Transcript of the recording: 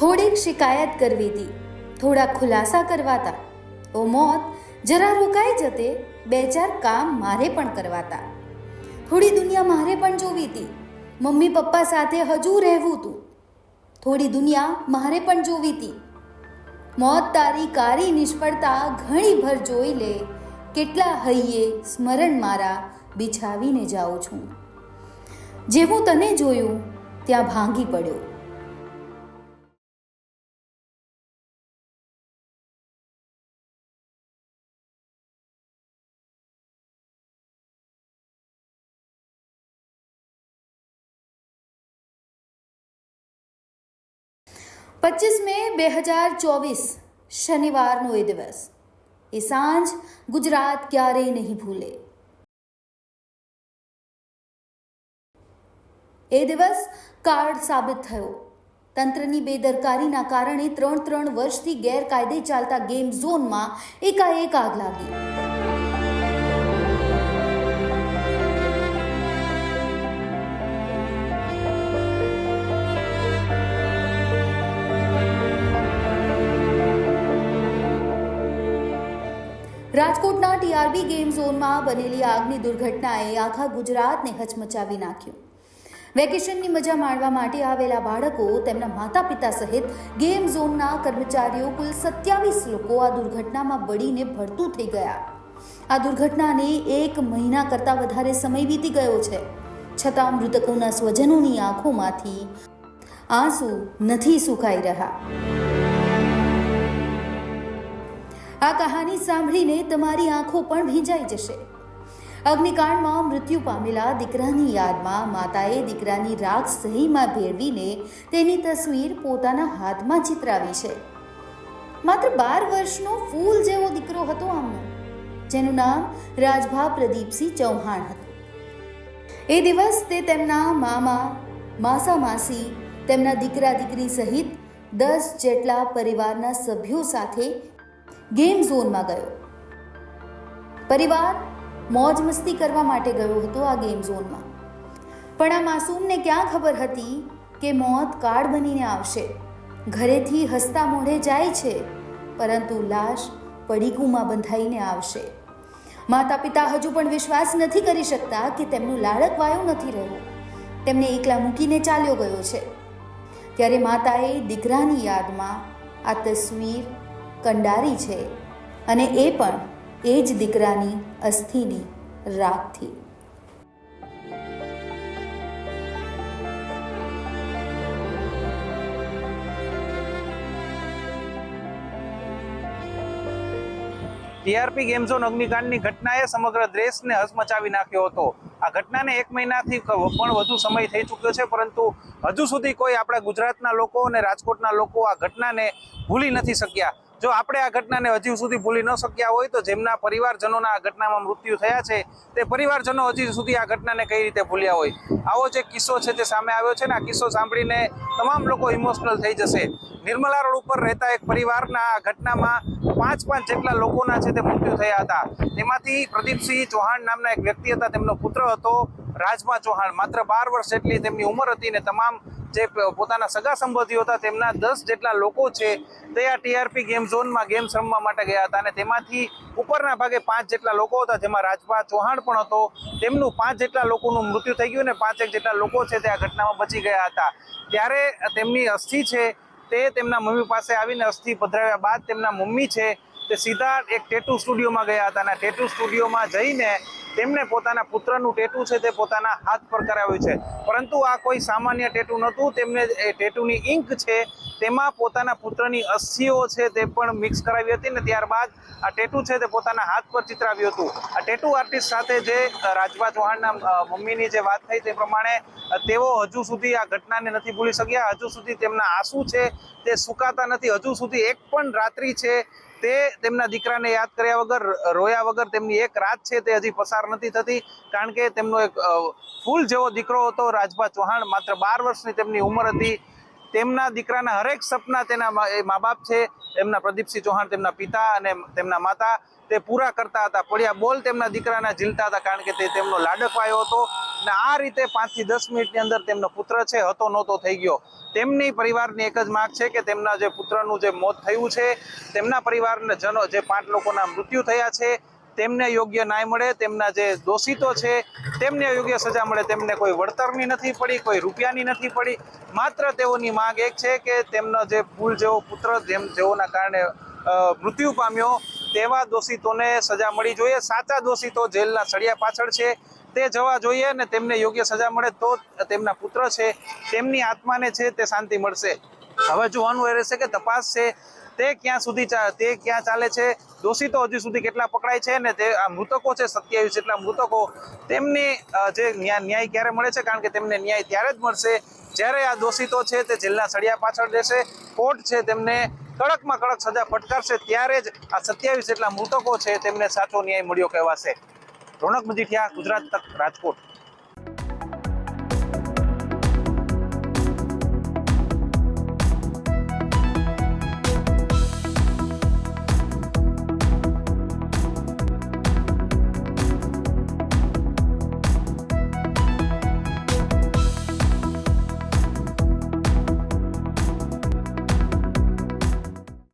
થોડીક શિકાયત કરવી હતી. થોડા ખુલાસા કરવાતા. ઓ મોત, જરા રોકાઈ જતે બે ચાર કામ મારે પણ કરવાતા. થોડી દુનિયા મારે પણ જોવી હતી. મમ્મી પપ્પા સાથે હજુ રહેવું હતું થોડી દુનિયા મારે પણ જોવી હતી. મોત તારી કારી નિષ્ફળતા ઘણી ભર જોઈ લે. કેટલા હૈયે સ્મરણ મારા બિછાવીને જાઉં છું. જેવું તને જોયું, ત્યાં ભાંગી પડ્યો. પચીસ મે બે હજાર ચોવીસ શનિવારનો એ દિવસ એ સાંજ ગુજરાત ક્યારેય નહીં ભૂલે એ દિવસ કાર્ડ સાબિત થયો તંત્રની બેદરકારીના કારણે ત્રણ ત્રણ વર્ષથી ગેરકાયદે ચાલતા ગેમ ઝોનમાં એકાએક આગ લાગી રાજકોટના ટીઆરબી ગેમ ઝોનમાં બનેલી આગની દુર્ઘટનાએ આખા ગુજરાતને હચમચાવી નાખ્યું. વેકેશનની મજા માણવા માટે આવેલા બાળકો તેમના માતા પિતા સહિત ગેમ ઝોનના કર્મચારીઓ કુલ સત્યાવીસ લોકો આ દુર્ઘટનામાં બળીને ભરતું થઈ ગયા. આ દુર્ઘટનાને એક મહિના કરતાં વધારે સમય વીતી ગયો છે. છતાં મૃતકોના સ્વજનોની આંખોમાંથી આંસુ નથી સુકાઈ રહ્યા. આ કહાની સાંભળીને તમારી આંખો પણ ભીંજાઈ જશે. અગ્નિકાંડમાં મૃત્યુ પામેલા દીકરાની યાદમાં માતાએ દીકરાની રાખ સહીમાં ભેળવીને તેની તસવીર પોતાના હાથમાં ચિતરાવી છે. માત્ર બાર વર્ષનો ફૂલ જેવો દીકરો હતો આમનો, જેનું નામ રાજભા પ્રદીપસિંહ ચૌહાણ હતું. એ દિવસ તે તેમના મામા, માસા માસી, તેમના દીકરા દીકરી સહિત દસ જેટલા પરિવારના સભ્યો સાથે ગેમ ઝોનમાં ગયો. પરિવાર મોજ મસ્તી કરવા માટે ગયો હતો આ ગેમ ઝોનમાં. પણ આ માસૂમને ક્યાં ખબર હતી કે મોત કાળ બનીને આવશે. ઘરેથી હસતા મોઢે જાય છે, પરંતુ લાશ પડીકુમાં બંધાઈને આવશે. માતા પિતા હજુ પણ વિશ્વાસ નથી કરી શકતા કે તેમનું લાડક વાયું નથી રહ્યું. તેમને એકલા મૂકીને ચાલ્યો ગયો છે. ત્યારે માતાએ દીકરાની યાદમાં આ તસવીર કંડારી છે અને એ પણ એ જ દીકરાની અસ્થિની રાખથી. ટીઆરપી ગેમ ઝોન અગ્નિકાંડની ઘટનાએ સમગ્ર દેશને હચમચાવી નાખ્યો હતો. આ ઘટનાને એક મહિનાથી પણ વધુ સમય થઈ ચૂક્યો છે, પરંતુ હજુ સુધી કોઈ આપણા ગુજરાતના લોકો અને રાજકોટના લોકો આ ઘટનાને ભૂલી નથી શક્યા. જો આપણે આ ઘટનાને હજી સુધી ભૂલી ન શક્યા હોય તો જેમના પરિવારજનોના આ ઘટનામાં મૃત્યુ થયા છે, તે પરિવારજનો હજી સુધી આ ઘટનાને કઈ રીતે ભૂલ્યા હોય? આવો જે કિસ્સો છે તે સામે આવ્યો છે ને, આ કિસ્સો સાંભળીને તમામ લોકો ઇમોશનલ થઈ જશે. નિર્મલા રોડ ઉપર રહેતા એક પરિવારના આ ઘટનામાં પાંચ પાંચ જેટલા લોકોના છે તે મૃત્યુ થયા હતા. તેમાંથી પ્રદીપસિંહ ચૌહાણ નામના એક વ્યક્તિ હતા, તેમનો પુત્ર હતો રાજમા ચૌહાણ. માત્ર બાર વર્ષ જેટલી તેમની ઉંમર હતી ને, તમામ જે પોતાના સગા સંબંધીઓ હતા, તેમના દસ જેટલા લોકો છે, તે આ ટીઆરપી ગેમ ઝોનમાં ગેમ્સ રમવા માટે ગયા હતા અને તેમાંથી ઉપરના ભાગે પાંચ જેટલા લોકો હતા, જેમાં રાજભા ચૌહાણ પણ હતો. તેમનું પાંચ જેટલા લોકોનું મૃત્યુ થઈ ગયું ને પાંચેક જેટલા લોકો છે તે આ ઘટનામાં બચી ગયા હતા. ત્યારે તેમની અસ્થિ છે તે તેમના મમ્મી પાસે આવીને અસ્થિ પધરાવ્યા બાદ તેમના મમ્મી છે તે સીધા એક ટેટુ સ્ટુડિયોમાં ગયા હતા અને ટેટુ સ્ટુડિયોમાં જઈને તેમને પોતાના પુત્રનું ટેટુ છે તે પોતાના હાથ પર કરાવ્યું છે. પરંતુ આ કોઈ સામાન્ય ટેટુ નહોતું. તેમને એ ટેટુની ઇંક છે તેમાં પોતાના પુત્રની અસ્થિઓ છે તે પણ મિક્સ કરાવી હતી ને ત્યારબાદ આ ટેટુ છે તે પોતાના હાથ પર ચિતરાવ્યું હતું. આ ટેટુ આર્ટિસ્ટ સાથે જે રાજભા ચૌહાણના મમ્મીની જે વાત થઈ તે પ્રમાણે તેઓ હજુ સુધી આ ઘટનાને નથી ભૂલી શક્યા. હજુ સુધી તેમના આંસુ છે તે સુકાતા નથી. હજુ સુધી એક પણ રાત્રિ છે તે તેમના દીકરાને યાદ કર્યા વગર, રોયા વગર તેમની એક રાત છે તે હજી પસાર નથી થતી, કારણ કે તેમનો એક ફૂલ જેવો દીકરો હતો, રાજભા ચૌહાણ. માત્ર બાર વર્ષની તેમની ઉંમર હતી. તેમના દીકરાના હરેક સપના તેના મા- બાપ છે એમના પ્રદીપસિંહ ચૌહાણ, તેમના પિતા અને તેમના માતા, તે પૂરા કરતા હતા. પડ્યા બોલ તેમના દીકરાના ઝીલતા હતા, કારણ કે તે તેમનો લાડકવાયો હતો. અને આ રીતે પાંચથી દસ મિનિટની અંદર તેમનો પુત્ર છે, હતો નહોતો, થઈ ગયો. તેમની પરિવારની એક જ માગ છે કે તેમના જે પુત્રનું જે મોત થયું છે, તેમના પરિવારને જનો, જે પાંચ લોકોના મૃત્યુ થયા છે, તેમને યોગ્ય ન્યાય મળે, તેમના જે દોષિતો છે, તેમને યોગ્ય સજા મળે, તેમને કોઈ વળતરની નથી પડી, કોઈ રૂપિયાની નથી પડી. માત્ર તેઓની માંગ એક છે કે તેમનો જે ભૂલ જેવો પુત્ર જેમ જેઓના કારણે મૃત્યુ પામ્યો તેવા દોષિતોને સજા મળી જોઈએ. સાચા દોષિતો જેલના સળિયા પાછળ છે. તે જવા જોઈએ અને તેમને યોગ્ય સજા મળે તો તેમના પુત્ર છે. તેમની આત્માને છે તે શાંતિ મળશે. હવે જોવાનું એ રહેશે કે તપાસ છે તે ક્યાં સુધી તે ક્યાં ચાલે છે? દોષિતો હજી સુધી કેટલા પકડાય છે ને તે, આ મૃતકો છે, સત્યાવીસ જેટલા મૃતકો, તેમની જે ન્યાય ક્યારે મળે છે? કારણ કે તેમને ન્યાય ત્યારે જ મળશે જ્યારે આ દોષિતો છે તે જેલના સળિયા પાછળ રહેશે, કોર્ટ છે તેમને કડકમાં કડક સજા ફટકારશે, ત્યારે જ આ સત્યાવીસ જેટલા મૃતકો છે તેમને સાચો ન્યાય મળ્યો કહેવાશે. રોનક મજીઠિયા, ગુજરાત તક રાજકોટ.